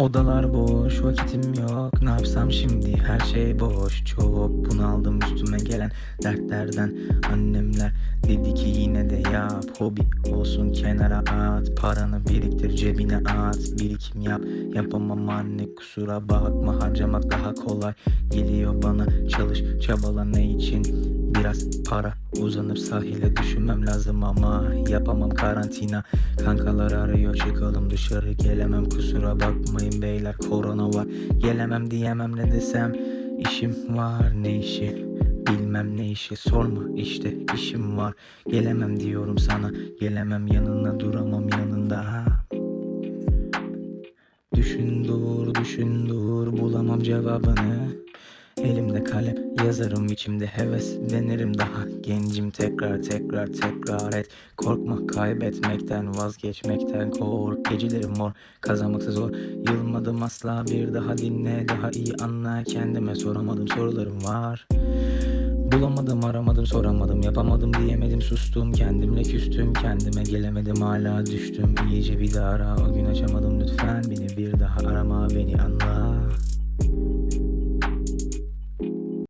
Odalar boş, vakitim yok. Ne yapsam şimdi? Her şey boş. Çok bunaldım üstüme gelen dertlerden. Annemler dedi ki yine de yap. Hobi olsun kenara at. Paranı biriktir cebine at. Birikim yap. Yapamam anne kusura bakma. Harcamak daha kolay geliyor bana. Çalış çabala ne için? Biraz para uzanıp sahile düşünmem lazım ama yapamam karantina. Kankalar arıyor çıkalım dışarı gelemem. Kusura bakmayın beyler korona var. Gelemem diyemem ne desem. İşim var ne işi? Bilmem ne işi. Sorma işte işim var. Gelemem diyorum sana. Gelemem yanına duramam yanında. Ha. Düşün dur düşün dur bulamam cevabını Elimde kalem yazarım içimde heves. Denerim daha gencim tekrar tekrar tekrar et. Korkma kaybetmekten vazgeçmekten kork. Gecelerim mor kazanmaksa zor. Yılmadım asla bir daha dinle daha iyi anla. Kendime soramadım sorularım var. Bulamadım aramadım soramadım yapamadım diyemedim sustum. Kendimle küstüm kendime gelemedim hala düştüm. İyice bir daha o gün açamadım lütfen bir